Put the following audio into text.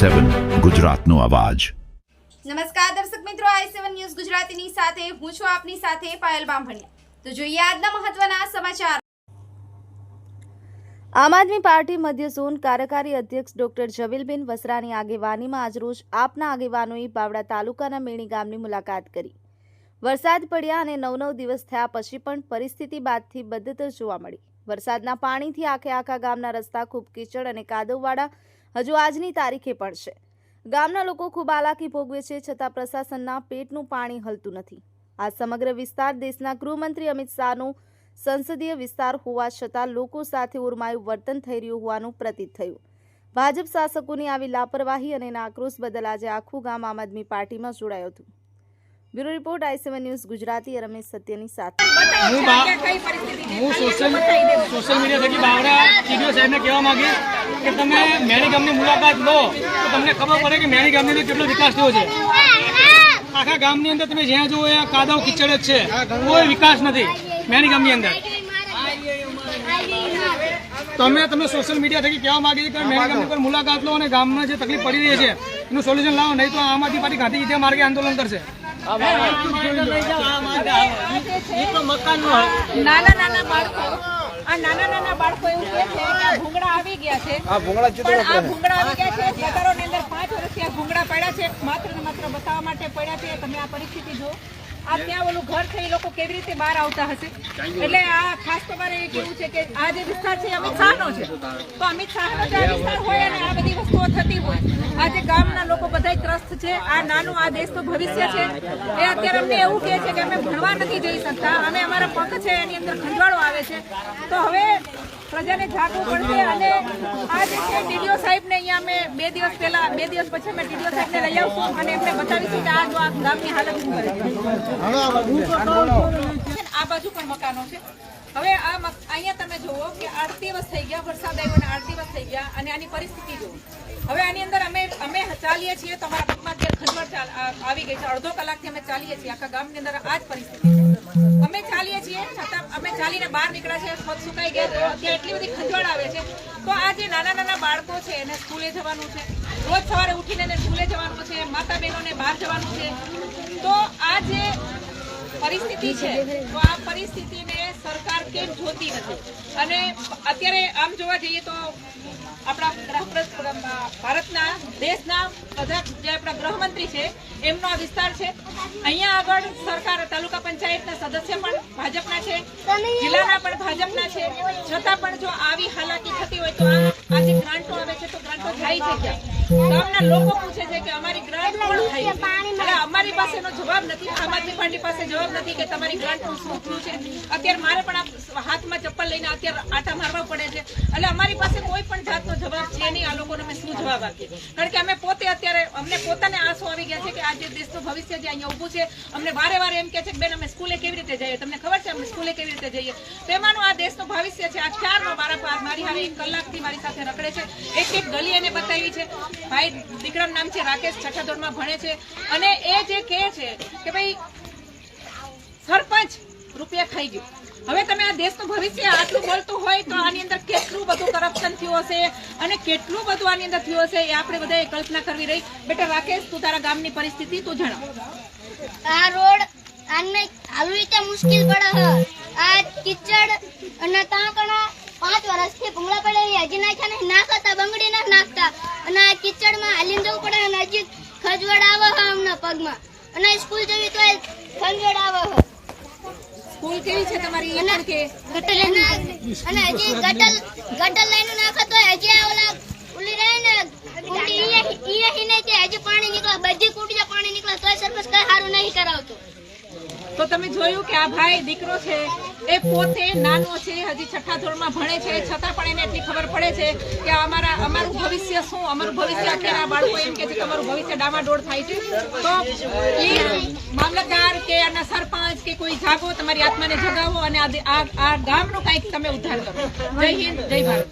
સેવન ગુજરાતનો અવાજ. નમસ્કાર દર્શક મિત્રો આઈ સેવન ન્યૂઝ ગુજરાતીની સાથે હું છું આપની સાથે પાયલ બામભણિયા. તો જોઈએ આજના મહત્વના સમાચાર. આમ આદમી પાર્ટી મધ્ય ઝોન કાર્યકારી અધ્યક્ષ ડોક્ટર જવીલબેન વસરાની આગેવાનીમાં આજરોજ આપના આગેવાનોએ બાવડા તાલુકાના મેણી ગામની મુલાકાત કરી. વરસાદ પડ્યા અને નવ નવ દિવસ થયા પછી પણ પરિસ્થિતિ બાદથી બદતર જોવા મળી. વરસાદના પાણીથી આખે આખા ગામના રસ્તા ખૂબ કીચડ અને કાદવવાળા હજુ આજની તારીખે પણ છે. ગામના લોકો ખૂબ હાલાકી ભોગવે છે છતાં પ્રશાસનના પેટનું પાણી હલતું નથી. આ સમગ્ર વિસ્તાર દેશના ગૃહમંત્રી અમિત શાહનું સંસદીય વિસ્તાર હોવા છતાં લોકો સાથે ઉર્માયું વર્તન થઈ રહ્યું હોવાનું પ્રતીત થયું. ભાજપ શાસકોની આવી લાપરવાહી અને આક્રોશ બદલ આજે આખું ગામ આમ આદમી પાર્ટીમાં જોડાયું હતું. Bureau report I seven news Gujarati, Ramesh સત્યની સાથે. હું સોશિયલ મીડિયા થકી ટીડીઓ સાહેબને કહેવા માંગીશ. કે તમે મેરી ગામની મુલાકાત લો, તો તમને ખબર પડે કે મેરી ગામની કેટલો વિકાસ થયો છે. આખા ગામની અંદર તમે જ્યાં જુઓ, ત્યાં કાદવ કિચડ જ છે. કોઈ વિકાસ નથી મેરી ગામની અંદર. તમે તમે સોશિયલ મીડિયા થકી કહેવા માંગે છે કે મેરી ગામની પર મુલાકાત લો અને ગામમાં જે તકલીફ પડી રહી છે, એનું સોલ્યુશન લાવો, નહીં તો આમ આદમી પાર્ટી ગાંધી જે માર્ગે આંદોલન કરશે. નાના નાના બાળકો. આ નાના નાના બાળકો એવું ગયા છે પણ આ ભૂંગળા આવી ગયા છે. ગટરોની અંદર પાંચ વર્ષથી આ ભૂંગળા પડ્યા છે. માત્ર ને માત્ર બતાવવા માટે પડ્યા છે. તમે આ પરિસ્થિતિ જુઓ. આ ત્યાં ઓલું ઘર છે લોકો કેવી રીતે બહાર આવતા હશે? એટલે આ ખાસ તમારે એ કેવું છે કે આ જે વિસ્તાર છે અમિત શાહનો છે. તો અમિત શાહનો જે વિસ્તાર હોય અને આ બધી વસ્તુઓ થતી હોય આજે ગામના લોકો બધા ત્રસ્ત છે, આ નાનું, આ દેશનું ભવિષ્ય છે. એ અત્યારે અમને એવું કહે છે કે અમે ભણવા નથી જઈ શકતા, અમે અમારા પગ છે, એની અંદર ખંજવાળો આવે છે. તો હવે પ્રજાને જાગવું પડશે અને આ જે છે ડીડીઓ સાહેબને અહીંયા અમે બે દિવસ પહેલા, બે દિવસ પછી અમે ડીડીઓ સાહેબને લઈ આવશું અને એમને બતાવીશું કે આ ગામની હાલત શું કરે ચાલીએ છીએ તો અમારા પગમાં છીએ અંદર આ જ પરિસ્થિતિ અમે ચાલીએ છીએ, છતાં અમે ચાલીને બહાર નીકળ્યા છે પગ સુકાઈ ગયા ત્યાં એટલી બધી ખંજવાળ આવે છે. તો આ જે નાના નાના બાળકો છે, એને સ્કૂલે જવાનું છે. રોજ સવારે ઉઠીને સ્કૂલે જવાનું છે માતા બહેનોને બહાર જવાનું છે. તો આ જે પરિસ્થિતિ છે, તો આ પરિસ્થિતિને સરકાર કેમ જોતી નથી? અને અત્યારે આમ જોવા જઈએ તો આપણા ભારતના, દેશના બધા જે આપણા ગૃહમંત્રી છે, એમનો આ વિસ્તાર છે. અહીંયા આગળ સરકાર, તાલુકા પંચાયતના સદસ્ય પણ ભાજપના છે, જિલ્લાના પણ ભાજપના છે. છતાં પણ જો આવી હાલાકી થતી હોય તો આ આ જે ગ્રાન્ટો આવે છે, તો ગ્રાન્ટો થાય છે ક્યાં? ગામના લોકો પૂછે છે કે અમારી ગ્રાન્ટ કોણ થાય પાસે જવાબ નથી, આમ આદમી પાર્ટી પાસે જવાબ નથી કે તમારી ગ્રાન્ટનું શું થયું છે. અત્યારે મારે પણ હાથમાં ચપ્પલ લઈને અત્યારે આટા મારવા પડે છે. એટલે અમારી પાસે કોઈ પણ જાતનો જવાબ છે નહીં, આ લોકોને અમે શું જવાબ આપીએ? કારણ કે અમે પોતે અત્યારે, અમને પોતાને આંસુ આવી ગયા છે કે આ જે દેશનું ભવિષ્ય જે અહીંયા ઊભું છે, અમને વારે વારે એમ કે છે કે બેન, અમે સ્કૂલે કેવી રીતે જઈએ? તમને ખબર છે સ્કૂલે કેવી રીતે જઈએ? તો એમાંનું આ દેશનું ભવિષ્ય છે. આ ચારનો મારા મારી હારે એક કલાકથી મારી સાથે રખડે છે. એક એક ગલી એને બતાવી છે. ભાઈ, દીકરાનું નામ છે રાકેશ, છઠ્ઠા ધોરણમાં ભણે છે. અને એ જે કહે છે કે ભાઈ, સરપંચ રૂપિયા ખાઈ ગયું. હવે તમે આ દેશનું ભવિષ્ય આટલું બોલતું હોય તો આની અંદર કેટલું બધું કરપ્શન થયું હશે અને કેટલું બધું આની અંદર થયું હશે એ આપણે બધાએ કલ્પના કરવી રહી. બેટા રાકેશ, તું તારા ગામની પરિસ્થિતિ તું જણાવ. આ રોડ આને આવી રીતે મુશ્કેલ પડે હ. આ કિચડ અને ત્યાં કણા પાંચ વર્ષથી ભૂંગળા પડે હજી નાખ્યા નહીં. નાખતા બંગડી ના નાખતા. અને આ કિચડમાં હાલીને જવું પડે અને હજી ખજવડ આવે હ હમણાં પગમાં. અને સ્કૂલ જવી તો ખંજવડ આવે હ. સ્કૂલ કેવી છે તમારી પણ કે? ગટલ અને અને હજી ગટલ ગટલ લઈને નાખતો હજી ઓલા ઉલી રહે ને કુંડી ઈએ ઈએ હી નહીં તે હજી પાણી નીકળે બધી કુંડીમાં પાણી નીકળે તોય સરપંચ કઈ સારું નહીં કરાવતું તો તમે જોયું કે આ ભાઈ દીકરો છે, એ પોતે નાનો છે, હજી છઠ્ઠા ધોરણમાં ભણે છે, છતાં પણ એને એટલી ખબર પડે છે કે અમારા, અમારું ભવિષ્ય શું, અમારું ભવિષ્ય અત્યારે આ બાળકો એમ કે છે કે અમારું ભવિષ્ય ડામાડોળ થાય છે. તો એ મામલતદાર કે આના સરપંચ કે કોઈ જાગો, તમારી આત્માને જગાવો અને આ ગામનું કંઈક તમે ઉદ્ધાર કરો. જય હિન્દ, જય ભારત.